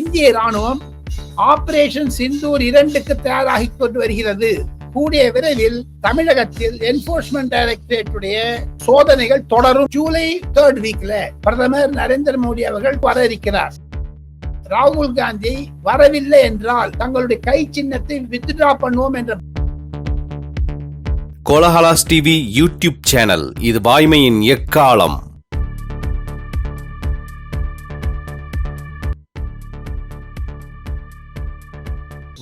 இந்திய ராணுவம் ஆபரேஷன் சிந்தூர் இரண்டுக்கு தயாராகி கொண்டு வருகிறது. கூடிய விரைவில் தமிழகத்தில் என்போர்ஸ்மெண்ட் டைரக்டரேட்டுடைய சோதனைகள் தொடரும். ஜூலை தேர்ட் வீக்ல பிரதமர் நரேந்திர மோடி அவர்கள் வர இருக்கிறார் ராகுல் காந்தி வரவில்லை என்றால் தங்களுடைய கை சின்னத்தை வித்ட்ரா பண்ணுவோம் என்ற கோலஹலாஸ் டிவி யூடியூப் சேனல் இது வாய்மையின் எக்காலம்.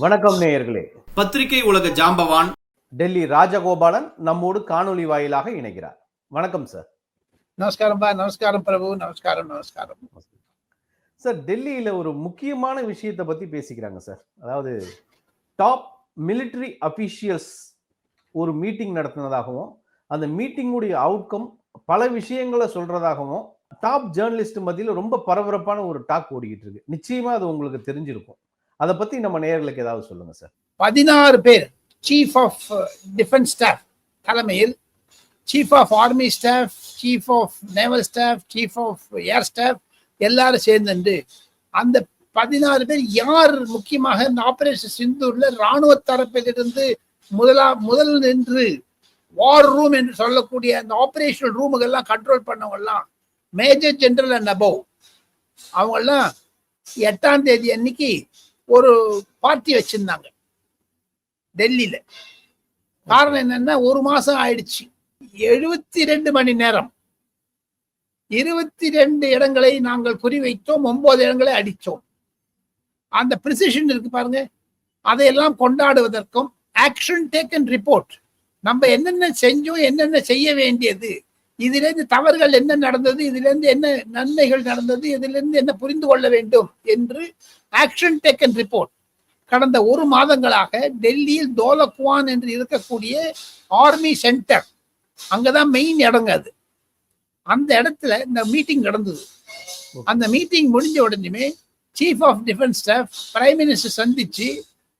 வணக்கம் நேயர்களே. பத்திரிகை உலக ஜாம்பவான் டெல்லி ராஜகோபாலன் நம்மோடு காணொளி வாயிலாக இணைகிறார். வணக்கம் சார் நமஸ்காரம் பா. நமஸ்காரம் பிரபு. நமஸ்காரம் நமஸ்காரம். சார் டெல்லியில ஒரு முக்கியமான விஷயத்தை பத்தி பேசிக்கிறாங்க சார் அதாவது டாப் military அபிஷியல்ஸ் ஒரு மீட்டிங் நடத்தினதாகவும் அந்த மீட்டிங்குடைய அவுட்கம் பல விஷயங்களை சொல்றதாகவும் டாப் ஜேர்னலிஸ்ட் மத்தியில் ரொம்ப பரபரப்பான ஒரு டாக் ஓடிக்கிட்டு இருக்கு. நிச்சயமா அது உங்களுக்கு தெரிஞ்சிருக்கும். அதை பத்தி நம்ம நேர்களுக்கு ஏதாவது சொல்லுங்க சார் பதினாறு பேர் சீஃப் ஆஃப் டிஃபென்ஸ் ஸ்டாஃப் தலைமையில் chief of army staff chief of naval staff chief of air staff எல்லாரும் சேர்ந்துண்டு. அந்த பதினாறு பேர் யார் முக்கியமாக இந்த ஆபரேஷன் சிந்தூர்ல ராணுவ தரப்பிலிருந்து முதலா முதல் நின்று வார் ரூம் என்று சொல்லக்கூடிய அந்த ஆபரேஷனல் ரூமுகள்லாம் கண்ட்ரோல் பண்ணவங்கெல்லாம் மேஜர் ஜெனரல் அண்ட் அபவ் அவங்கெல்லாம் எட்டாம் தேதி அன்னைக்கு ஒரு பார்ட்டி வச்சிருந்தாங்க. டெல்லியில. காரணம் என்னன்னா ஒரு மாசம் ஆயிடுச்சு. எழுபத்தி ரெண்டு மணி நேரம். இருபத்தி ரெண்டு இடங்களை நாங்கள் குறிவைத்தோம் ஒன்பது இடங்களை அடித்தோம். அந்த ப்ரிசிஷன் இருக்கு பாருங்க. அதையெல்லாம் கொண்டாடுவதற்கும் ஆக்ஷன் டேக்கன் ரிப்போர்ட் நம்ம என்னென்ன செஞ்சோம் என்னென்ன செய்ய வேண்டியது இதுல இருந்து தவறுகள் என்ன நடந்தது? இதுல இருந்து என்ன நன்மைகள் நடந்தது? இதுல இருந்து என்ன புரிந்து கொள்ள வேண்டும் என்று ஆக்ஷன் டேக்கன் ரிப்போர்ட் கடந்த ஒரு மாதங்களாக டெல்லியில் தோலக்வான் என்று இருக்கக்கூடிய ஆர்மி சென்டர் அங்கதான் மெயின் இடங்க அது. அந்த இடத்துல இந்த மீட்டிங் நடந்தது. அந்த மீட்டிங் முடிஞ்ச உடனே chief of defence staff prime minister சந்திச்சு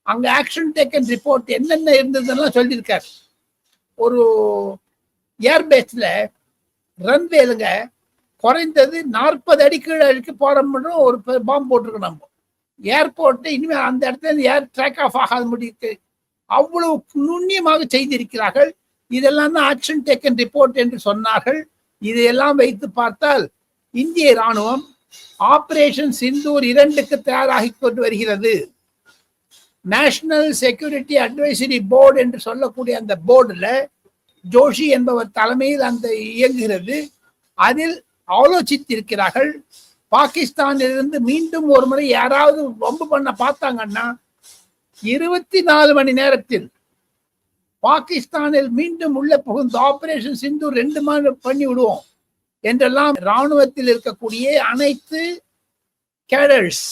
அங்க ஆக்ஷன் டேக்கன் ரிப்போர்ட் என்னென்ன இருந்ததுன்னெல்லாம் சொல்லியிருக்காரு. ஒரு ஏர்பேஸ்ல ரன்வேலுங்க குறைந்தது நாற்பது அடி கீழே அடிக்க போறோம்னு ஒரு பாம்பு போட்டிருக்கோம் நம்ம. ஏர்போர்ட்டு இனிமேல் அந்த இடத்துல ஏர் ட்ராக் ஆஃப் ஆகாத முடியுது அவ்வளவு நுண்ணியமாக செய்திருக்கிறார்கள். இதெல்லாம் தான் ஆக்ஷன் டேக்கன் ரிப்போர்ட் என்று சொன்னார்கள். இதையெல்லாம் வைத்து பார்த்தால் இந்திய ராணுவம் ஆபரேஷன் சிந்தூர் இரண்டுக்கு தயாராகி கொண்டு வருகிறது. நேஷனல் செக்யூரிட்டி அட்வைசரி போர்டு என்று சொல்லக்கூடிய அந்த போர்டுல ஜோஷி என்பவர் தலைமையில் அந்த இயங்குகிறது. அதில் ஆலோசித்திருக்கிறார்கள் பாகிஸ்தானிலிருந்து மீண்டும் ஒரு முறை யாராவது வம்பு பண்ண பார்த்தாங்கன்னா இருபத்தி நாலு மணி நேரத்தில் பாகிஸ்தானில் மீண்டும் உள்ள புகுந்து ஆபரேஷன் சிந்து ரெண்டு மாதம் பண்ணி விடுவோம் என்றெல்லாம் ராணுவத்தில் இருக்கக்கூடிய அனைத்து கேடர்ஸ்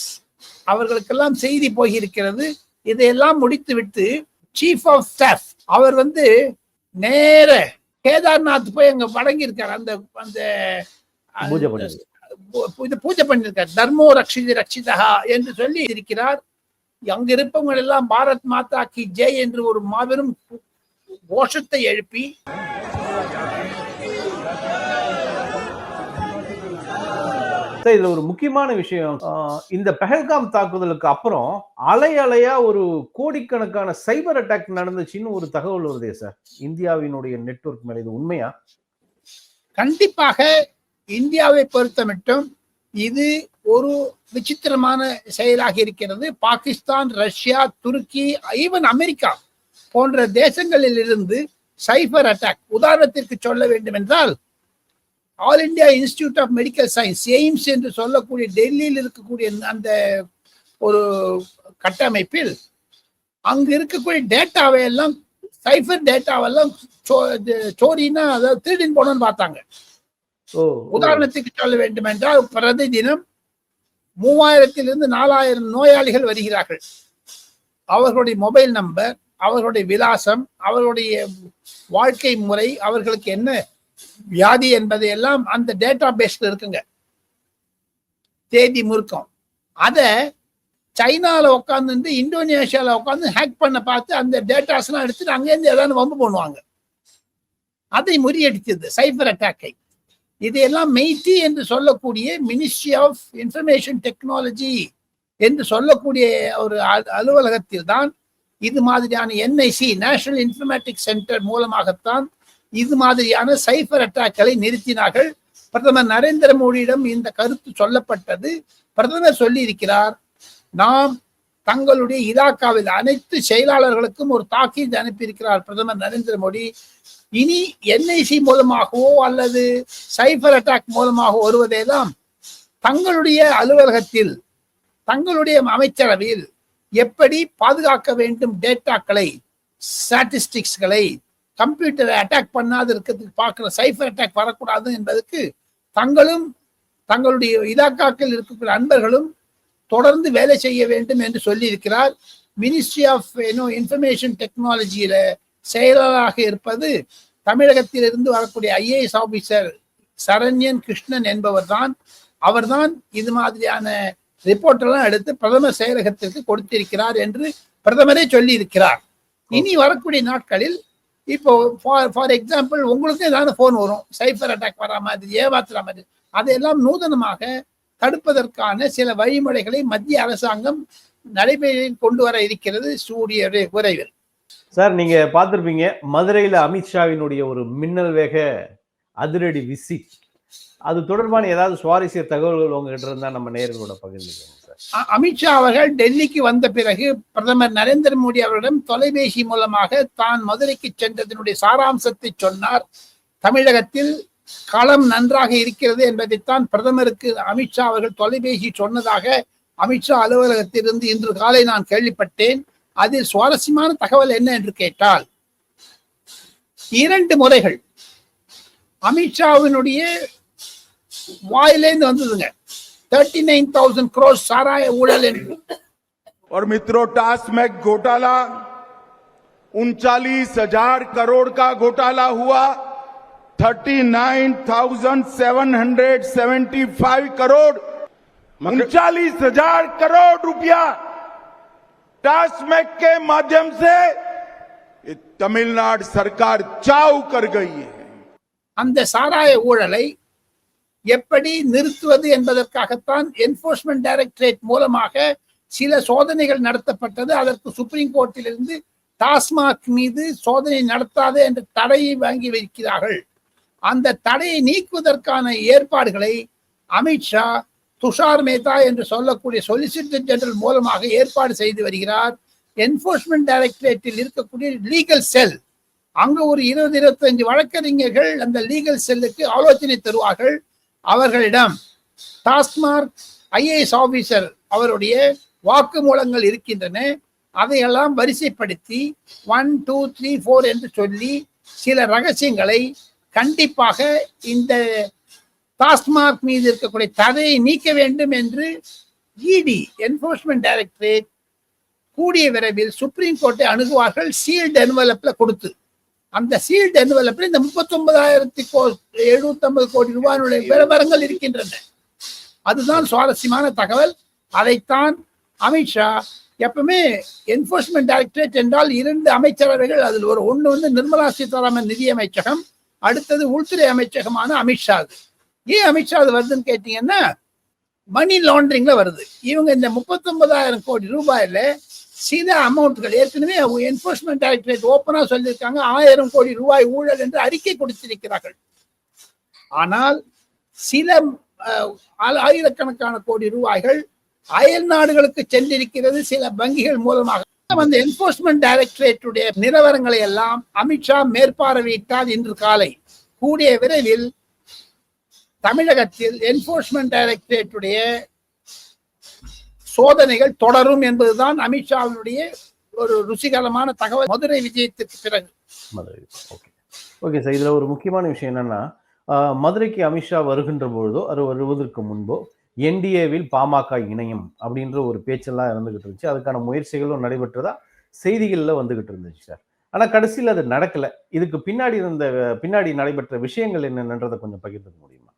அவர்களுக்கெல்லாம் செய்தி போயிருக்கிறது இதையெல்லாம் முடித்துவிட்டு சீஃப் ஆஃப் ஸ்டாஃப் அவர் வந்து நேர. கேதார்நாத் போய் அங்க வழங்கியிருக்கார் அந்த அந்த இது பூஜை பண்ணிருக்கார் தர்மோ ரக்ஷிதி ரக்ஷிதா என்று சொல்லி இருக்கிறார். அங்க இருப்பவங்க எல்லாம் பாரத் மாதா கி ஜெய் என்று ஒரு மாபெரும் கோஷத்தை எழுப்பி சார் இதுல ஒரு முக்கியமான விஷயம் இந்த பெஹல்காம் தாக்குதலுக்கு அப்புறம் அலை அலையா ஒரு கோடிக்கணக்கான சைபர் அட்டாக் நடந்துச்சுன்னு ஒரு தகவல் வருதே சார். இந்தியாவினுடைய நெட்வொர்க் மேல இது உண்மையா? கண்டிப்பாக இந்தியாவை பொறுத்தமட்டும் இது ஒரு விசித்திரமான செயலாக இருக்கிறது. பாகிஸ்தான் ரஷ்யா துருக்கி ஈவன் அமெரிக்கா போன்ற தேசங்களில் இருந்து சைபர் அட்டாக் உதாரணத்திற்கு சொல்ல வேண்டும் என்றால் all India institute of medical science AIIMS என்று சொல்லக்கூடிய டெல்லியில் இருக்கக்கூடிய அந்த ஒரு கட்டமைப்பில் அங்கு இருக்கக்கூடிய டேட்டாவை எல்லாம் சைபர் டேட்டாவெல்லாம் சோரின்னா அதாவது திருடின் போனோம்னு பார்த்தாங்க. உதாரணத்துக்கு சொல்ல வேண்டும் என்றால் பிரதி தினம் மூவாயிரத்திலிருந்து நாலாயிரம் நோயாளிகள் வருகிறார்கள். அவர்களுடைய மொபைல் நம்பர் அவர்களுடைய விலாசம் அவர்களுடைய வாழ்க்கை முறை அவர்களுக்கு என்ன வியாதி என்பதை எல்லாம் அந்த டேட்டா பேஸ்ல இருக்குங்க. தேதி முறுக்கம். அத சைனால உட்காந்து இந்தோனேஷியால உட்காந்து ஹேக் பண்ண பார்த்து அந்த டேட்டாஸ் எல்லாம் எடுத்துட்டு அங்கேருந்து ஏதாவது வம்பு பண்ணுவாங்க. அதை முறியடித்தது சைபர் அட்டாக்கை இதையெல்லாம் மெய்தி என்று சொல்லக்கூடிய மினிஸ்ட்ரி ஆஃப் இன்ஃபர்மேஷன் டெக்னாலஜி என்று சொல்லக்கூடிய ஒரு அ- அலுவலகத்தில் தான் இது மாதிரியான என்ஐசி நேஷனல் இன்ஃபர்மேட்டிக் சென்டர் மூலமாகத்தான் இது மாதிரியான சைபர் அட்டாக்களை நிறுத்தினார்கள். பிரதமர் நரேந்திர மோடியிடம் இந்த கருத்து சொல்லப்பட்டது. பிரதமர் சொல்லி இருக்கிறார் நாம் தங்களுடைய இலாக்காவில் அனைத்து செயலாளர்களுக்கும் ஒரு தாக்கீது அனுப்பியிருக்கிறார் பிரதமர் நரேந்திர மோடி. இனி என்ஐசி மூலமாகவோ அல்லது சைபர் அட்டாக் மூலமாக வருவதெல்லாம் தங்களுடைய அலுவலகத்தில் தங்களுடைய அமைச்சரவையில் எப்படி பாதுகாக்க வேண்டும் டேட்டாக்களை ஸ்டாட்டிஸ்டிக்ஸ்களை கம்ப்யூட்டரை அட்டாக் பண்ணாது இருக்கிறதுக்கு பார்க்குற சைஃபர் அட்டாக் வரக்கூடாது என்பதற்கு தங்களும் தங்களுடைய இலாக்காக்கள் இருக்கக்கூடிய அன்பர்களும் தொடர்ந்து வேலை செய்ய வேண்டும் என்று சொல்லியிருக்கிறார். மினிஸ்ட்ரி ஆஃப் இன்ஃபர்மேஷன் டெக்னாலஜியில செயலாளராக இருப்பது தமிழகத்தில் இருந்து வரக்கூடிய ஐஏஎஸ் ஆபீசர் சரண்யன் கிருஷ்ணன் என்பவர் தான் அவர்தான் இது மாதிரியான ரிப்போர்ட்டெல்லாம் எடுத்து பிரதமர் செயலகத்திற்கு கொடுத்திருக்கிறார் என்று பிரதமரே சொல்லி இருக்கிறார் இனி வரக்கூடிய நாட்களில் இப்போ ஃபார் ஃபார் எக்ஸாம்பிள் உங்களுக்கு ஏதாவது ஃபோன் வரும். சைபர் அட்டாக் வர மாதிரி ஏமாத்துற மாதிரி. அதையெல்லாம் நூதனமாக தடுப்பதற்கான சில வழிமுறைகளை மத்திய அரசாங்கம் நடைமுறையில் கொண்டு வர இருக்கிறது சூரிய விரைவில் சார் நீங்க பார்த்துருப்பீங்க மதுரையில அமித்ஷாவினுடைய ஒரு மின்னல் வேக அதிரடி விசி அது தொடர்பான ஏதாவது சுவாரஸ்ய தகவல்கள் உங்ககிட்ட இருந்தா நம்ம நேர்களோட பகிர்ந்துக்கோங்க. அமித்ஷா அவர்கள் டெல்லிக்கு வந்த பிறகு பிரதமர் நரேந்திர மோடி அவரிடம் தொலைபேசி மூலமாக தான் மதுரைக்கு சென்றதனுடைய சாராம்சத்தை சொன்னார். தமிழகத்தில் களம் நன்றாக இருக்கிறது என்பதைத்தான் பிரதமருக்கு அமித்ஷா அவர்கள் தொலைபேசி சொன்னதாக அமித்ஷா அலுவலகத்திலிருந்து இன்று காலை நான் கேள்விப்பட்டேன். அதில் சுவாரஸ்யமான தகவல் என்ன என்று கேட்டால் இரண்டு முறைகள் அமித்ஷாவினுடைய வாயிலேந்து வந்ததுங்க. தேர்ட்டி நைன் தௌசண்ட் க்ரோஸ் சாராய ஊழல் என்று और मित्रों टास्मैक घोटाला उनचालीस हजार करोड़ का घोटाला हुआ thirty nine thousand seven hundred seventy five crore उनचालीस हजार करोड़ रुपया टास्मैक के माध्यम से ये तमिलनाडु सरकार चाव कर गई है அந்த சாராய ஊழலை எப்படி நிறுத்துவது என்பதற்காகத்தான் என்போர்ஸ்மெண்ட் டைரக்டரேட் மூலமாக சில சோதனைகள் நடத்தப்பட்டது. அதற்கு சுப்ரீம் கோர்ட்டிலிருந்து டாஸ்மாக் மீது சோதனை நடத்தாது என்ற தடையை வாங்கி வைக்கிறார்கள். அந்த தடையை நீக்குவதற்கான ஏற்பாடுகளை அமித்ஷா துஷார் மேத்தா என்று சொல்லக்கூடிய சொலிசிட்டர் ஜெனரல் மூலமாக ஏற்பாடு செய்து வருகிறார். என்போர்ஸ்மெண்ட் டைரக்டரேட்டில் இருக்கக்கூடிய லீகல் செல் அங்கு ஒரு இருபது இருபத்தஞ்சு வழக்கறிஞர்கள் அந்த லீகல் செல்லுக்கு ஆலோசனை தருவார்கள். அவர்களிடம் டாஸ்மார்க் ஐஏஎஸ் ஆபீசர் அவருடைய வாக்குமூலங்கள் இருக்கின்றன. அதையெல்லாம் வரிசைப்படுத்தி ஒன் டூ த்ரீ ஃபோர் என்று சொல்லி சில ரகசியங்களை கண்டிப்பாக இந்த டாஸ்மார்க் மீது இருக்கக்கூடிய தடையை நீக்க வேண்டும் என்று இடி என்போர்ஸ்மெண்ட் டைரக்டரேட் கூடிய விரைவில் சுப்ரீம் கோர்ட்டை அணுகுவார்கள். சீல்டு என்வலப்ல கொடுத்து. அந்த சீல்டு என்வலப்ல இந்த முப்பத்தி ஒன்பதாயிரத்தி எழுபத்தி ஐம்பது கோடி ரூபாயினுடைய விளம்பரங்கள் இருக்கின்றன. அதுதான் சுவாரஸ்யமான தகவல். அதைத்தான் அமித்ஷா எப்பவுமே என்போர்ஸ்மெண்ட் டைரக்டரேட் என்றால் இரண்டு அமைச்சரவைகள் அதில் ஒரு. ஒண்ணு வந்து நிர்மலா சீதாராமன் நிதி அமைச்சகம் அடுத்தது உள்துறை அமைச்சகமான அமித்ஷா ஏன் அமித்ஷா அது வருதுன்னு கேட்டீங்கன்னா மணி லாண்டரிங்ல வருது. இவங்க இந்த முப்பத்தொன்பதாயிரம் கோடி ரூபாயில சில அமௌண்ட்கள் ஏற்கனவே என்போர்ஸ்மெண்ட் டைரக்டரேட் ஓப்பனாக சொல்லியிருக்காங்க. ஆயிரம் கோடி ரூபாய் ஊழல் என்று அறிக்கை கொடுத்திருக்கிறார்கள். ஆனால் சில ஆயிரக்கணக்கான கோடி ரூபாய்கள் அயல் நாடுகளுக்கு சென்றிருக்கிறது. சில வங்கிகள் மூலமாக. அந்த என்போர்ஸ்மெண்ட் டைரக்டரேட்டுடைய நிலவரங்களை எல்லாம் அமித்ஷா மேற்பார்வையிட்டால் இன்று காலை. கூடிய விரைவில் தமிழகத்தில் என்போர்ஸ்மெண்ட் டைரக்டரேட்டுடைய சோதனைகள் தொடரும் என்பதுதான் அமித்ஷாவினுடைய ஒரு ருசிகரமான தகவல். மதுரை விஜயத்திற்கு பிறகு. மதுரை. ஓகே. Okay sir. இதுல ஒரு முக்கியமான விஷயம் என்னன்னா மதுரைக்கு அமித்ஷா வருகின்ற பொழுதோ அது வருவதற்கு முன்போ என்டிஏவில் பாமக இணையம் அப்படின்ற ஒரு பேச்செல்லாம் இருந்துகிட்டு இருந்துச்சு. அதுக்கான முயற்சிகளும் நடைபெற்றதா செய்திகளில் வந்துகிட்டு இருந்துச்சு சார். ஆனால் கடைசியில் அது நடக்கல. இதுக்கு பின்னாடி இருந்த பின்னாடி நடைபெற்ற விஷயங்கள் என்னென்னன்றதை கொஞ்சம் பகிர்ந்துக்க முடியுமா?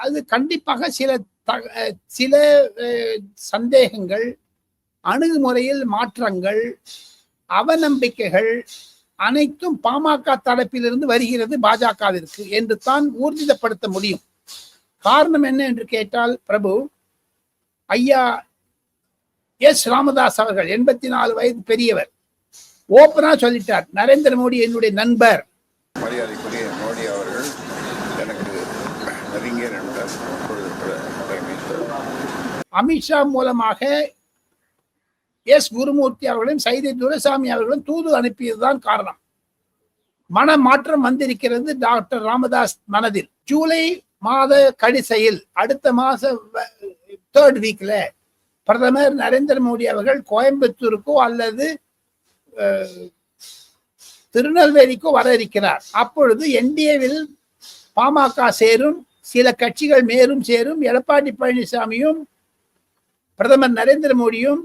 அது கண்டிப்பாக சில அஹ் சில அஹ், சந்தேகங்கள் அணுகுமுறையில் மாற்றங்கள் அவநம்பிக்கைகள் அனைத்தும் பாமக தரப்பிலிருந்து வருகிறது பாஜகவிற்கு என்று தான் ஊர்ஜிதப்படுத்த முடியும். காரணம் என்ன என்று கேட்டால் பிரபு ஐயா எஸ் ராமதாஸ் அவர்கள் எண்பத்தி நாலு வயது பெரியவர் ஓப்பனா சொல்லிட்டார் நரேந்திர மோடி என்னுடைய நண்பர் மரியாதைக்குரிய மோடி அவர்கள் எனக்கு நெருங்கிய நண்பர் இப்பொழுது பிர- பிரைம் மினிஸ்டர் அமித்ஷா மூலமாக எஸ் குருமூர்த்தி அவர்களும் சைதை துரைசாமி அவர்களும் தூது அனுப்பியதுதான் காரணம். மன மாற்றம் வந்திருக்கிறது டாக்டர் ராமதாஸ் மனதில். ஜூலை மாத கடிசையில் அடுத்த மாச தேர்ட் வீக்ல பிரதமர் நரேந்திர மோடி அவர்கள் கோயம்புத்தூருக்கோ அல்லது திருநெல்வேலிக்கோ வர இருக்கிறார். அப்பொழுது என்டிஏவில் பாமக சேரும் சில கட்சிகள் மேலும் சேரும் எடப்பாடி பழனிசாமியும் பிரதமர் நரேந்திர மோடியும்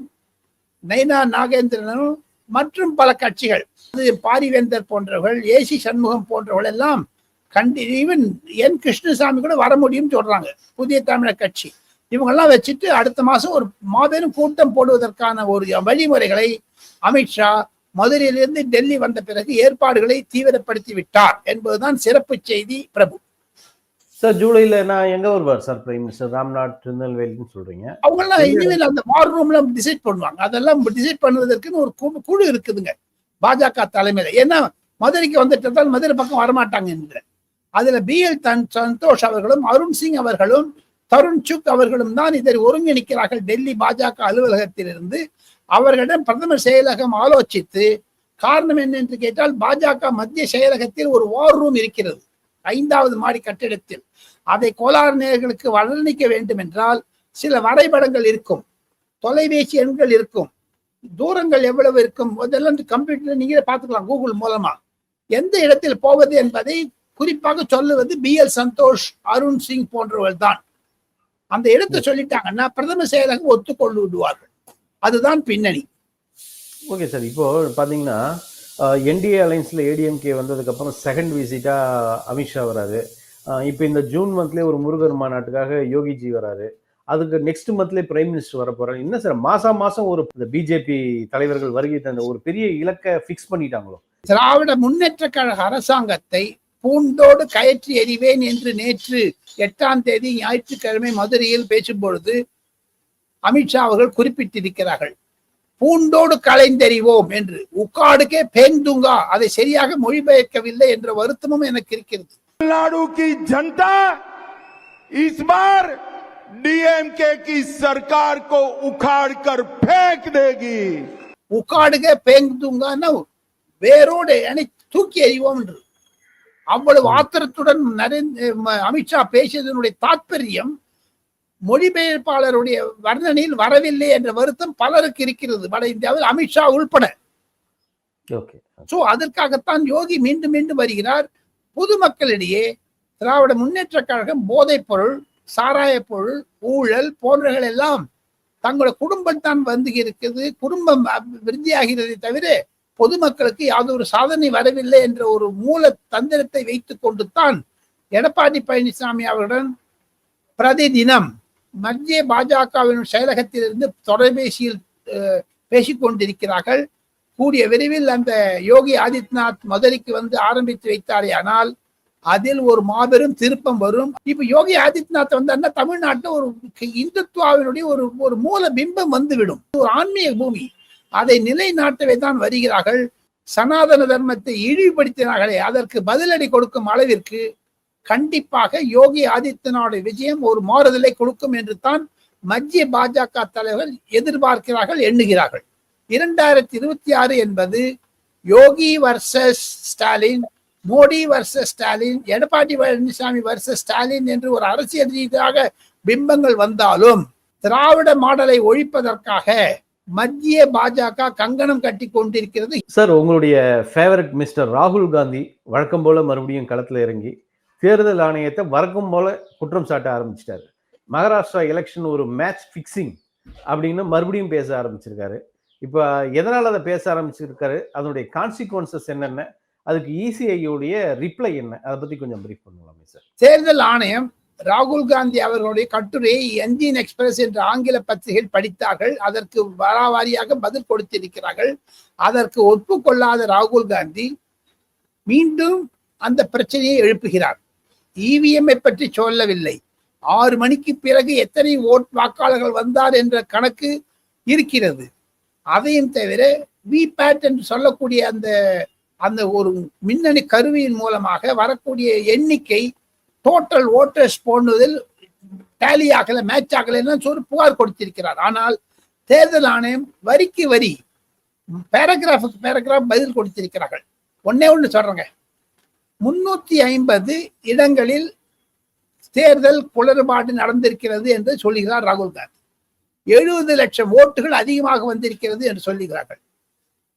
நைனா நாகேந்திரனும் மற்றும் பல கட்சிகள் அது பாரிவேந்தர் போன்றவர்கள் ஏசி சண்முகம் போன்றவர்கள் எல்லாம் கண்டி ஈவன் என் கிருஷ்ணசாமி கூட வர முடியும்னு சொல்றாங்க புதிய தமிழர் கட்சி. இவங்கெல்லாம் வச்சுட்டு அடுத்த மாசம் ஒரு மாபெரும் கூட்டம் போடுவதற்கான ஒரு வழிமுறைகளை அமித்ஷா மதுரையிலிருந்து டெல்லி வந்த பிறகு ஏற்பாடுகளை தீவிரப்படுத்தி விட்டார் என்பதுதான் சிறப்பு செய்தி பிரபு. சார் ஜூலைல நான் எங்க வருவார் சார் பிரைம் மினிஸ்டர் ராம்நாத் திருநெல்வேலின்னு சொல்றீங்க. அவங்கெல்லாம் இனிமேல் அந்த வார் ரூம்ல டிசைட் பண்ணுவாங்க. அதெல்லாம் டிசைட் பண்ணுவதற்குன்னு ஒரு குழு இருக்குதுங்க. பாஜக தலைமையில. ஏன்னா மதுரைக்கு வந்துட்டு தான் மதுரை பக்கம் வரமாட்டாங்க என்கிற. அதுல பி எல் தன் சந்தோஷ் அவர்களும் அருண் சிங் அவர்களும் தருண் சுக் அவர்களும் தான் இதை ஒருங்கிணைக்கிறார்கள். டெல்லி பாஜக அலுவலகத்திலிருந்து. அவர்களிடம் பிரதமர் செயலகம் ஆலோசித்து காரணம் என்ன என்று கேட்டால் பாஜக மத்திய செயலகத்தில் ஒரு வார் ரூம் இருக்கிறது. ஐந்தாவது மாடி கட்டிடத்தில். அதை கோலார் நேயர்களுக்கு வளர்ணிக்க வேண்டும் என்றால் சில வரைபடங்கள் இருக்கும். தொலைபேசி எண்கள் இருக்கும். தூரங்கள் எவ்வளவு இருக்கும்? அதெல்லாம் கம்ப்யூட்டர் நீங்களே பார்த்துக்கலாம் கூகுள் மூலமா. எந்த இடத்தில் போவது என்பதை குறிப்பாக சொல்லுவது பி எல் சந்தோஷ் அருண் சிங் போன்றவர்கள் தான். அந்த இடத்தை சொல்லிட்டாங்கன்னா பிரதமர் செயலகம் ஒத்துக்கொண்டு விடுவார்கள். அதுதான் பின்னணி. ஓகே சார் இப்போ பாத்தீங்கன்னா என்டிஏ அலைன்ஸ்ல ஏடிஎம்கே வந்ததுக்கப்புறம் செகண்ட் விசிட்டா அமித்ஷா வராரு. இப்போ இந்த ஜூன் மந்த்லயே ஒரு முருகர் மாநாட்டுக்காக யோகிஜி வராரு. அதுக்கு நெக்ஸ்ட் மந்த்லேயே பிரைம் மினிஸ்டர் வர போறாரு. என்ன சார் மாசம் மாசம் ஒரு பிஜேபி தலைவர்கள் வருகை தந்த ஒரு பெரிய இலக்கை ஃபிக்ஸ் பண்ணிட்டாங்களோ? திராவிட முன்னேற்ற கழக அரசாங்கத்தை பூண்டோடு கயற்றி எறிவேன் என்று நேற்று எட்டாம் தேதி ஞாயிற்றுக்கிழமை மதுரையில் பேசும்பொழுது அமித்ஷா அவர்கள் குறிப்பிட்டிருக்கிறார்கள். பூண்டோடு கலைந்தெறிவோம் என்று உக்காடுக்கே பேந்துங்கா அதை சரியாக மொழிபெயர்க்கவில்லை என்ற வருத்தமும் எனக்கு இருக்கிறது तमिलनाडु की जनता इस बार डीएमके की सरकार को उखाड़ कर फेंक देगी உக்காடுக பேந்துங்கான்னா வேரோடு அணை தூக்கி எறிவோம் என்று அவ்வளவு ஆத்திரத்துடன் நரேந்திர ம- அமித்ஷா பேசியதனுடைய தாற்பயம் மொழிபெயர்ப்பாளருடைய வர்ணனையில் வரவில்லை என்ற வருத்தம் பலருக்கு இருக்கிறது. வட இந்தியாவில் அமித்ஷா உள்பட. சோ அதற்காகத்தான் யோகி மீண்டும் மீண்டும் வருகிறார். பொதுமக்களிடையே திராவிட முன்னேற்ற கழகம் போதைப் பொருள் சாராயப் பொருள் ஊழல் போன்றவைகள் எல்லாம் தங்களோட குடும்பம் தான் வந்து இருக்குது. குடும்பம் விருத்தியாகிறதை தவிர பொதுமக்களுக்கு யாதொரு சாதனை வரவில்லை என்ற ஒரு மூல தந்திரத்தை வைத்துக் கொண்டு தான் எடப்பாடி பழனிசாமி அவர்களுடன் பிரதி தினம் மத்திய பாஜகவின் செயலகத்திலிருந்து தொலைபேசியில் பேசிக்கொண்டிருக்கிறார்கள். கூடிய விரைவில் அந்த யோகி ஆதித்யநாத் மதுரைக்கு வந்து ஆரம்பித்து வைத்தாரே ஆனால் அதில் ஒரு மாபெரும் திருப்பம் வரும். இப்ப யோகி ஆதித்யநாத் வந்தாருன்னா தமிழ்நாட்டில் ஒரு இந்துத்துவாவினுடைய ஒரு ஒரு மூல பிம்பம் வந்துவிடும். ஒரு ஆன்மீக பூமி. அதை நிலைநாட்டவே தான் வருகிறார்கள். சனாதன தர்மத்தை இழிவுபடுத்தினார்களே அதற்கு பதிலடி கொடுக்கும் அளவிற்கு கண்டிப்பாக யோகி ஆதித்யநாத் விஜயம் ஒரு மாறுதலை கொடுக்கும் என்று தான் மத்திய பாஜக தலைவர் எதிர்பார்க்கிறார்கள் எண்ணுகிறார்கள். இரண்டாயிரத்தி இருபத்தி ஆறு என்பது Yogi versus Stalin Modi versus Stalin Edappadi Palaniswami versus Stalin என்று ஒரு அரசியல் ரீதியாக பிம்பங்கள் வந்தாலும் திராவிட மாடலை ஒழிப்பதற்காக மத்திய பாஜக கங்கணம் கட்டி கொண்டிருக்கிறது. சார் உங்களுடைய ஃபேவரட் மிஸ்டர் ராகுல் காந்தி வழக்கம் போல மறுபடியும் களத்தில் இறங்கி தேர்தல் ஆணையத்தை வழக்கம் போல குற்றம் சாட்ட ஆரம்பிச்சிட்டாரு. மகாராஷ்டிரா எலெக்ஷன் ஒரு மேட்ச் ஃபிக்ஸிங் அப்படின்னு மறுபடியும் பேச ஆரம்பிச்சிருக்காரு. இப்போ எதனால் அதை பேச ஆரம்பிச்சிருக்காரு? அதனுடைய கான்சிக்வன்சஸ் என்னென்ன? அதுக்கு இசிஐயுடைய ரிப்ளை என்ன? அதை பற்றி கொஞ்சம் பிரீஃப் பண்ணலாமே சார் தேர்தல் ஆணையம் ராகுல் காந்தி அவர்களுடைய கட்டுரையை என்ஜின் எக்ஸ்பிரஸ் என்ற ஆங்கில பத்திரிகையில் படித்தார்கள். அதற்கு வாராவாரியாக பதில் கொடுத்திருக்கிறார்கள். அதற்கு ஒப்புக்கொள்ளாத ராகுல் காந்தி மீண்டும் அந்த பிரச்சனையை எழுப்புகிறார். இவிஎம்ஐ பற்றி சொல்லவில்லை. ஆறு மணிக்கு பிறகு எத்தனை ஓட் வாக்காளர்கள் வந்தார் என்ற கணக்கு இருக்கிறது. அதையும் தவிர விபேட் என்று சொல்லக்கூடிய அந்த அந்த ஒரு மின்னணு கருவியின் மூலமாக வரக்கூடிய எண்ணிக்கை டோட்டல் ஓட்டர்ஸ் போடுவதில் டேலி ஆகல மேட்ச் ஆகலைன்னு சொல்லி புகார் கொடுத்திருக்கிறார். ஆனால் தேர்தல் ஆணையம் வரிக்கு வரி பேராகிராஃபுக்கு பேராகிராஃப் பதில் கொடுத்திருக்கிறார்கள். ஒன்னே ஒன்று சொல்றேங்க. முன்னூத்தி ஐம்பது இடங்களில் தேர்தல் குளறுபாடு நடந்திருக்கிறது என்று சொல்லுகிறார் ராகுல் காந்தி. எழுபது லட்சம் ஓட்டுகள் அதிகமாக வந்திருக்கிறது என்று சொல்லுகிறார்கள்.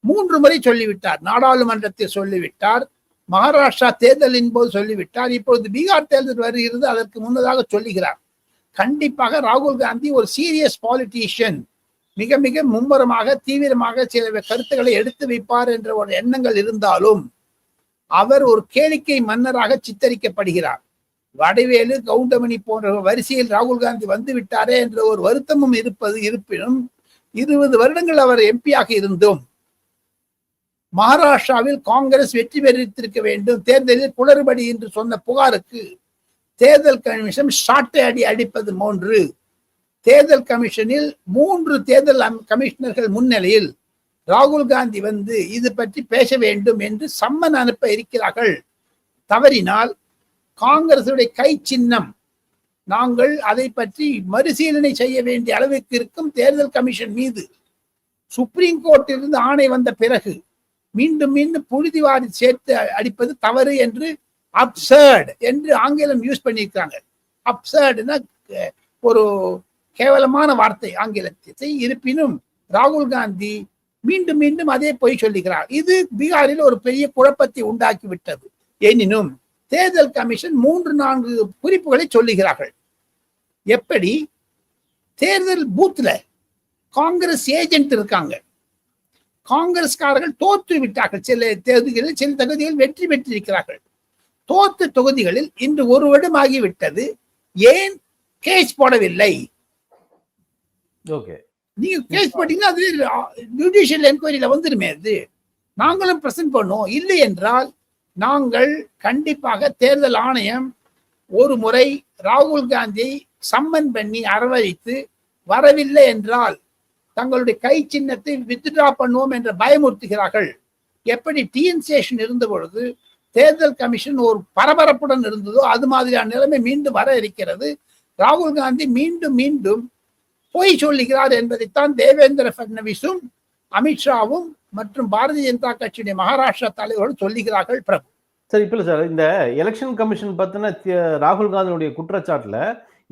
மூன்று முறை சொல்லிவிட்டார் நாடாளுமன்றத்தில் சொல்லிவிட்டார் மகாராஷ்டிரா தேர்தலின் போது சொல்லிவிட்டார் இப்பொழுது பீகார் தேர்தல் வருகிறது அதற்கு முன்னதாக சொல்லுகிறார். கண்டிப்பாக ராகுல் காந்தி ஒரு சீரியஸ் பாலிட்டிஷியன் மிக மிக மும்முரமாக தீவிரமாக சில கருத்துக்களை எடுத்து வைப்பார் என்ற ஒரு எண்ணங்கள் இருந்தாலும் அவர் ஒரு கேளிக்கை மன்னராக சித்தரிக்கப்படுகிறார். வடிவேலு கவுண்டமணி போன்ற வரிசையில் ராகுல் காந்தி வந்து விட்டாரே என்ற ஒரு வருத்தமும் இருப்பது இருப்பினும் இருபது வருடங்கள் அவர் எம்பியாக இருந்தும் மகாராஷ்டிராவில் காங்கிரஸ் வெற்றி பெற்றிருக்க வேண்டும். தேர்தலில் குளறுபடி என்று சொன்ன புகாருக்கு தேர்தல் கமிஷன் ஷாட்டை அடி அடிப்பது மூன்று. தேர்தல் கமிஷனில் மூன்று தேர்தல் அம்- கமிஷனர்கள் முன்னிலையில் ராகுல் காந்தி வந்து இது பற்றி பேச வேண்டும் என்று சம்மன் அனுப்ப இருக்கிறார்கள். தவறினால் காங்கிரசுடைய கை சின்னம். நாங்கள் அதை பற்றி மறுசீலனை செய்ய வேண்டிய அளவுக்கு இருக்கும் தேர்தல் கமிஷன் மீது. சுப்ரீம் கோர்ட்டிலிருந்து ஆணை வந்த பிறகு மீண்டும் மீண்டும் புழுதி வாரி சேர்த்து அடிப்பது தவறு என்று அப்சர்ட் என்று ஆங்கிலம் யூஸ் பண்ணியிருக்காங்க. அப்சர்டுனா ஒரு கேவலமான வார்த்தை ஆங்கிலத்தை இருப்பினும் ராகுல் காந்தி மீண்டும் மீண்டும் அதே பொய் சொல்லுகிறார். இது பீகாரில் ஒரு பெரிய குழப்பத்தை உண்டாக்கி விட்டது எனினும் தேர்தல் கமிஷன் மூன்று நான்கு குறிப்புகளை சொல்லுகிறார்கள். எப்படி? தேர்தல் பூத்ல காங்கிரஸ் ஏஜென்ட் இருக்காங்க. காங்கிரஸ்காரர்கள் தோற்று விட்டார்கள். சில தேர்தல்களில் சில தொகுதிகளில் வெற்றி பெற்றிருக்கிறார்கள். தோத்த தொகுதிகளில் இன்று ஒரு வருடம் ஆகிவிட்டது ஏன் கேஸ் போடவில்லை? ஓகே. நீங்க கேஸ் போட்டீங்கன்னா அது ஜுடிஷியல் என்கொயரியில வந்துருமே அது. நாங்களும் பிரசன்ட் பண்ணோம் இல்லை என்றால் நாங்கள் கண்டிப்பாக தேர்தல் ஆணையம் ஒரு முறை ராகுல் காந்தியை சம்மன் பண்ணி அரவணைத்து வரவில்லை என்றால் தங்களுடைய கை சின்னத்தை வித்ட்ரா பண்ணுவோம் என்று பயமுறுத்துகிறார்கள். எப்படி டிஎன் சேஷன் இருந்த பொழுது தேர்தல் கமிஷன் ஒரு பரபரப்புடன் இருந்ததோ அது மாதிரியான நிலைமை மீண்டும் வர இருக்கிறது. ராகுல் காந்தி மீண்டும் மீண்டும் பொய் சொல்லுகிறார் என்பதைத்தான் தேவேந்திர பட்னவிஸும் அமித்ஷாவும் மற்றும் பாரதிய ஜனதா கட்சியுடைய மகாராஷ்டிரா தலைவர்கள் சொல்லுகிறார்கள் பிரபு. சரி இப்ப சார். இந்த எலெக்ஷன் கமிஷன் பத்தின ராகுல் காந்தியுடைய குற்றச்சாட்டுல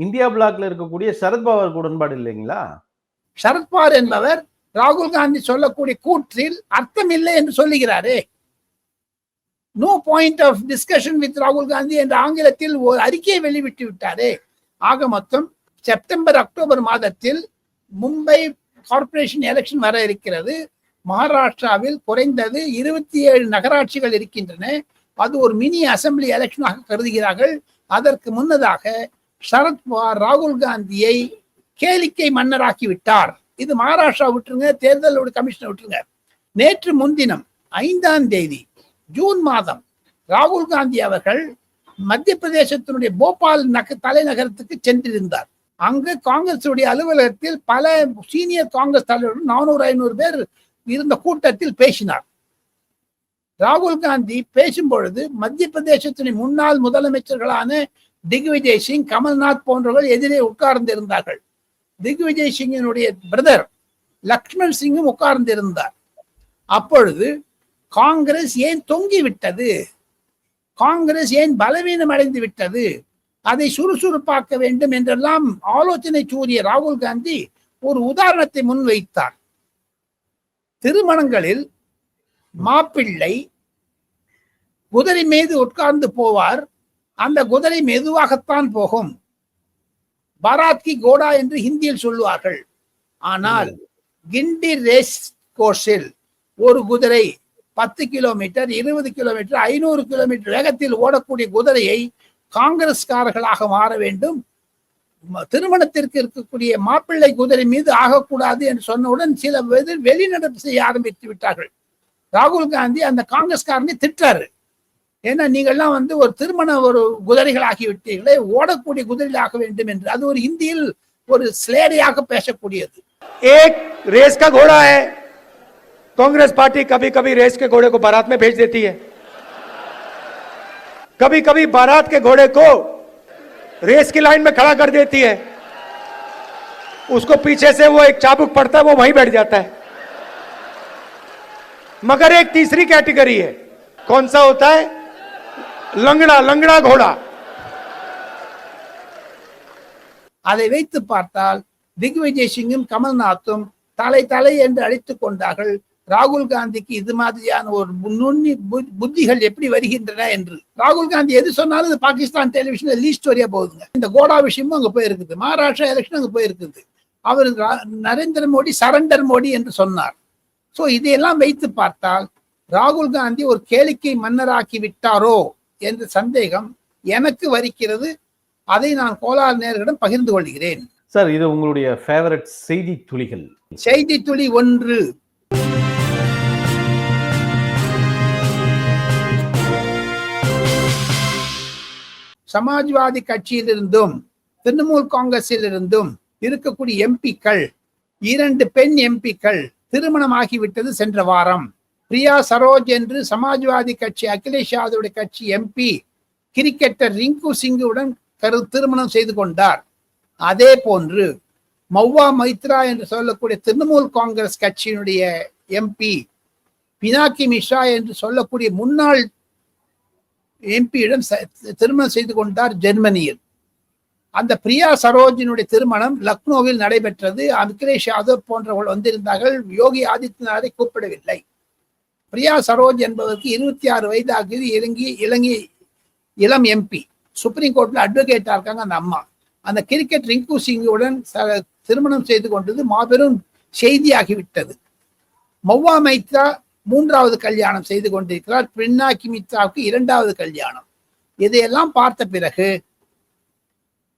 இந்தியா பிளாக்ல இருக்கக்கூடிய சரத்பவாருக்கு உடன்பாடு இல்லைங்களா? சரத்பவார் என்பவர் ராகுல் காந்தி சொல்லக்கூடிய கூற்றில் அர்த்தம் இல்லை என்று சொல்லுகிறாரே. No point of discussion with ராகுல் காந்தி என்ற ஆங்கிலத்தில் ஒரு அறிக்கையை வெளிவிட்டு விட்டாரே. ஆக மொத்தம் செப்டம்பர் அக்டோபர் மாதத்தில் மும்பை கார்ப்பரேஷன் எலெக்ஷன் வர இருக்கிறது. மகாராஷ்டிராவில் குறைந்தது இருபத்தி ஏழு நகராட்சிகள் இருக்கின்றன. அது ஒரு மினி அசெம்பிளி எலெக்ஷனாக கருதுகிறார்கள். அதற்கு முன்னதாக சரத்பவார் ராகுல் காந்தியை கேளிக்கை மன்னராக்கி விட்டார். இது மகாராஷ்டிரா விட்டுருங்க தேர்தல் கமிஷனை விட்டுருங்க. நேற்று முன்தினம் ஐந்தாம் தேதி ஜூன் மாதம் ராகுல் காந்தி அவர்கள் மத்திய பிரதேசத்தினுடைய போபால் நக தலைநகரத்துக்கு சென்றிருந்தார். அங்கு காங்கிரசுடைய அலுவலகத்தில் பல சீனியர் காங்கிரஸ் தலைவர்கள் நானூறு ஐநூறு பேர் இருந்த கூட்டத்தில் பேசினார். ராகுல் காந்தி பேசும் பொழுது மத்திய பிரதேசத்தின் முன்னாள் முதலமைச்சர்களான திக்விஜய் சிங் கமல்நாத் போன்றவர்கள் எதிரே உட்கார்ந்து இருந்தார்கள் திக்விஜய் சிங்கினுடைய பிரதர் லக்ஷ்மண் சிங்கும் உட்கார்ந்து இருந்தார் அப்பொழுது காங்கிரஸ் ஏன் தொங்கி விட்டது காங்கிரஸ் ஏன் பலவீனம் அடைந்து விட்டது அதை சுறுசுறுப்பாக்க வேண்டும் என்றெல்லாம் ஆலோசனை கூறிய ராகுல் காந்தி ஒரு உதாரணத்தை முன்வைத்தார். திருமணங்களில் மாப்பிள்ளை குதிரை மீது உட்கார்ந்து போவார். அந்த குதிரை மெதுவாகத்தான் போகும். பராத்கி கோடா என்று ஹிந்தியில் சொல்லுவார்கள். ஆனால் கிண்டி ரேஸ் கோர்ஸில் ஒரு குதிரை பத்து கிலோமீட்டர் இருபது கிலோமீட்டர் ஐநூறு கிலோமீட்டர் வேகத்தில் ஓடக்கூடிய குதிரையை காங்கிரஸ்காரர்களாக மாற வேண்டும். திருமணத்திற்கு இருக்கக்கூடிய மாப்பிள்ளை குதிரை மீது ஆகக்கூடாது என்று சொன்னவுடன் சில வெளிநடப்பு செய்ய ஆரம்பித்து விட்டார்கள். ராகுல் காந்தி அந்த காங்கிரஸ்காரனை திட்டாரு. ஏன்னா நீங்கள்லாம் வந்து ஒரு திருமண ஒரு குதிரைகளாகி விட்டீர்களே ஓடக்கூடிய குதிரையில் ஆக வேண்டும் என்று. அது ஒரு ஹிந்தியில் ஒரு ஸ்லேடையாக பேசக்கூடியது. ஏக் ரேஸ் கா கோடா ஹை காங்கிரஸ் பார்ட்டி கபி கபி ரேஸ் கே கோடே கோ பாராத் மே பேஜ் தேத்தி ஹை कभी कभी बारात के घोड़े को रेस की लाइन में खड़ा कर देती है उसको पीछे से वो एक चाबुक पड़ता है वो वहीं बैठ जाता है मगर एक तीसरी कैटेगरी है कौन सा होता है लंगड़ा लंगड़ा घोड़ा அதை வைத்து பார்த்தால் திக்விஜய் சிங்கும் கமல்நாத்தும் தலை தலை என்று அழைத்துக் கொண்டார்கள் ராகுல் காந்திக்கு இது மாதிரியான ஒரு நுண்ணி புத்திகள் எப்படி வருகின்றன என்று. ராகுல் காந்தி எது சொன்னாலும் இது பாகிஸ்தான் டெலிவிஷன்ல லீ ஸ்டோரியா போகுதுங்க. இந்த கோடா விஷயமும் அங்க போயிருக்குது. மகாராஷ்டிரா எலெக்ஷன் அங்க போயிருக்குது. அவர் நரேந்திர மோடி சரண்டர் மோடி என்று சொன்னார். சோ இதையெல்லாம் வைத்து பார்த்தால் ராகுல் காந்தி ஒரு கேளிக்கை மன்னராக்கி விட்டாரோ என்ற சந்தேகம் எனக்கு வரிக்கிறது அதை நான் கோலார் நேர்களிடம் பகிர்ந்து கொள்கிறேன். சார் இது உங்களுடைய ஃபேவரட் செய்தி துளிகள் செய்தி துளி ஒன்று. சமாஜ்வாதி கட்சியிலிருந்தும் திரிணாமுல் காங்கிரஸில் இருந்தும் இருக்கக்கூடிய எம்பிக்கள் இரண்டு பெண் எம்பிக்கள் திருமணமாகிவிட்டது சென்ற வாரம். பிரியா சரோஜ் என்று சமாஜ்வாதி கட்சி அகிலேஷ் யாதவுடைய கட்சி எம்பி கிரிக்கெட்டர் ரிங்கு சிங்குடன் கரு திருமணம் செய்து கொண்டார். அதே போன்று மௌவா மைத்ரா என்று சொல்லக்கூடிய திரிணாமுல் காங்கிரஸ் கட்சியினுடைய எம்பி பினாக்கி மிஸ்ரா என்று சொல்லக்கூடிய முன்னாள் எம்பியிடம் திருமணம் செய்து கொண்டார் ஜெர்மனியில். அந்த பிரியா சரோஜினுடைய திருமணம் லக்னோவில் நடைபெற்றது. அகிலேஷ் யாதவ் போன்றவர்கள் வந்திருந்தார்கள். யோகி ஆதித்யநாத்தை கூப்பிடவில்லை. பிரியா சரோஜ் என்பதற்கு இருபத்தி ஆறு வயதாகுது இலங்கி இலங்கை இளம் எம்பி சுப்ரீம் கோர்ட்ல அட்வொகேட்டா இருக்காங்க அந்த அம்மா. அந்த கிரிக்கெட் ரிங்கு சிங்குடன் ச- திருமணம் செய்து கொண்டது மாபெரும் செய்தியாகிவிட்டது. மௌவா மைத்ரா மூன்றாவது கல்யாணம் செய்து கொண்டிருக்கிறார். பின்னாக்கி மித்ராவுக்கு இரண்டாவது கல்யாணம். இதையெல்லாம் பார்த்த பிறகு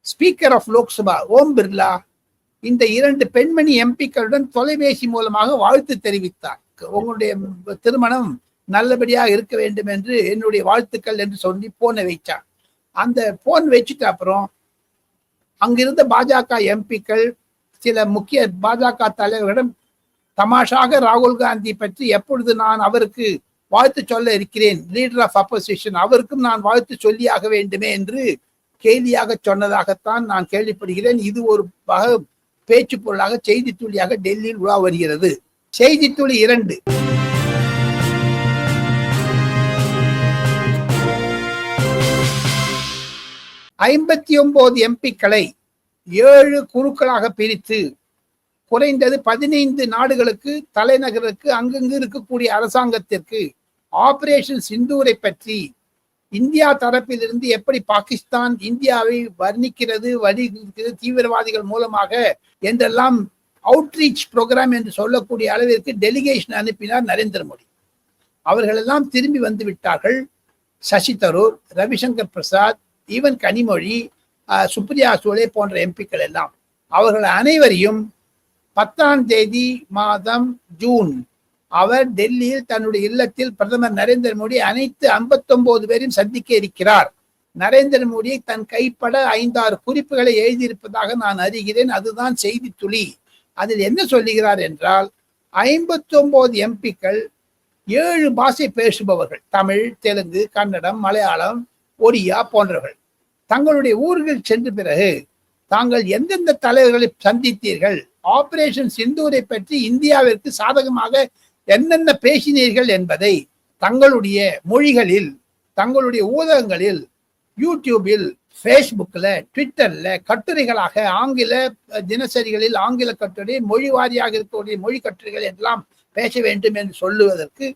ஸ்பீக்கர் ஆஃப் லோக்சபா ஓம் பிர்லா இந்த இரண்டு பெண்மணி எம்பிக்களுடன் தொலைபேசி மூலமாக வாழ்த்து தெரிவித்தார். உங்களுடைய திருமணம் நல்லபடியாக இருக்க வேண்டும் என்று என்னுடைய வாழ்த்துக்கள் என்று சொல்லி போனை வைச்சார் அந்த போன் வச்சுட்டு அப்புறம் அங்கிருந்த பாஜக எம்பிக்கள் சில முக்கிய பாஜக தலைவர்களிடம் தமாஷாக ராகுல் காந்தி பற்றி எப்பொழுது நான் அவருக்கு வாழ்த்து சொல்ல இருக்கிறேன்? லீடர் ஆஃப் அப்போசிஷன் அவருக்கும் நான் வாழ்த்து சொல்லியாக வேண்டுமே என்று கேலியாக சொன்னதாகத்தான் நான் கேள்விப்படுகிறேன். இது ஒரு பேச்சு பொருளாக செய்தி துளியாக டெல்லியில் உலா வருகிறது. செய்தி துளி இரண்டு. ஐம்பத்தி ஒன்பது எம்பிக்களை ஏழு குழுக்களாக பிரித்து குறைந்தது பதினைந்து நாடுகளுக்கு தலைநகருக்கு அங்கங்கு இருக்கக்கூடிய அரசாங்கத்திற்கு ஆபரேஷன் சிந்தூரை பற்றி இந்தியா தரப்பிலிருந்து எப்படி பாகிஸ்தான் இந்தியாவை வர்ணிக்கிறது வடிக்கிறது தீவிரவாதிகள் மூலமாக என்றெல்லாம் அவுட்ரீச் ப்ரோக்ராம் என்று சொல்லக்கூடிய அளவிற்கு டெலிகேஷன் அனுப்பினார் நரேந்திர மோடி. அவர்கள் எல்லாம் திரும்பி வந்து விட்டார்கள். சசி தரூர் ரவிசங்கர் பிரசாத் ஈவன் கனிமொழி ஆஹ், சுப்ரியா சூலே போன்ற எம்பிக்கள் எல்லாம். அவர்கள் அனைவரையும் பத்தாம் தேதி மாதம் ஜூன். அவர் டெல்லியில் தன்னுடைய இல்லத்தில் பிரதமர் நரேந்திர மோடி அனைத்து 59 பேரையும் சந்திக்க இருக்கிறார். நரேந்திர மோடியை தன் கைப்பட ஐந்தாறு குறிப்புகளை எழுதியிருப்பதாக நான் அறிகிறேன். அதுதான் செய்தி துளி. அதில் என்ன சொல்லுகிறார் என்றால் 59 எம்பிக்கள் ஏழு பாஷை பேசுபவர்கள். தமிழ் தெலுங்கு கன்னடம் மலையாளம் ஒடியா போன்றவர்கள். தங்களுடைய ஊர்கள் சென்ற பிறகு தாங்கள் எந்தெந்த தலைவர்களை சந்தித்தீர்கள்? ஆபரேஷன் சிந்தூரை பற்றி இந்தியாவிற்கு சாதகமாக என்னென்ன பேசினீர்கள் என்பதை தங்களுடைய மொழிகளில் தங்களுடைய ஊடகங்களில் யூடியூபில் ஃபேஸ்புக்கில் ட்விட்டரில் கட்டுரைகளாக ஆங்கில தினசரிகளில் ஆங்கில கட்டுரை மொழி வாரியாக இருக்கக்கூடிய மொழி கட்டுரைகள் எல்லாம் பேச வேண்டும் என்று சொல்லுவதற்கு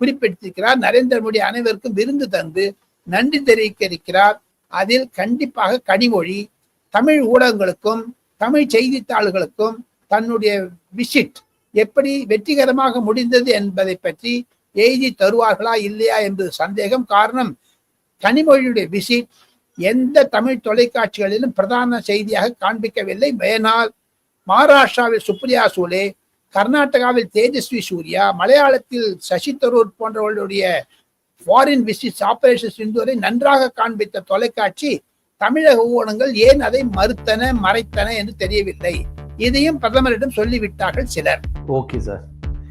குறிப்பிட்டிருக்கிறார். நரேந்திர மோடி அனைவருக்கும் விருந்து தந்து நன்றி தெரிவிக்க இருக்கிறார் அதில் கண்டிப்பாக கனிமொழி தமிழ் ஊடகங்களுக்கும் தமிழ் செய்தித்தாள்களுக்கும் தன்னுடைய விசிட் எப்படி வெற்றிகரமாக முடிந்தது என்பதை பற்றி எழுதி தருவார்களா இல்லையா என்பது சந்தேகம். காரணம் கனிமொழியுடைய விசிட் எந்த தமிழ் தொலைக்காட்சிகளிலும் பிரதான செய்தியாக காண்பிக்கவில்லை. மேனால் மகாராஷ்டிராவில் சுப்ரியா சூலே கர்நாடகாவில் தேஜஸ்வி சூர்யா மலையாளத்தில் சசி தரூர் போன்றவர்களுடைய ஃபாரின் விசிட்ஸ் ஆபரேஷன் சிந்தூரை நன்றாக காண்பித்த தொலைக்காட்சி தமிழக ஊடகங்கள் ஏன் அதை மறுத்தன மறைத்தன என்று தெரியவில்லை. இதையும் பிரதமரிடம் சொல்லிவிட்டார்கள் சிலர். Okay sir.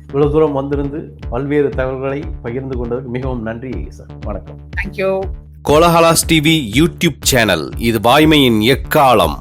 இவ்வளவு தூரம் வந்திருந்து பல்வேறு தகவல்களை பகிர்ந்து கொண்டதுக்கு மிகவும் நன்றி சார். வணக்கம். Thank you Kolahalas TV YouTube channel இது வாய்மையின் எக்காலம்.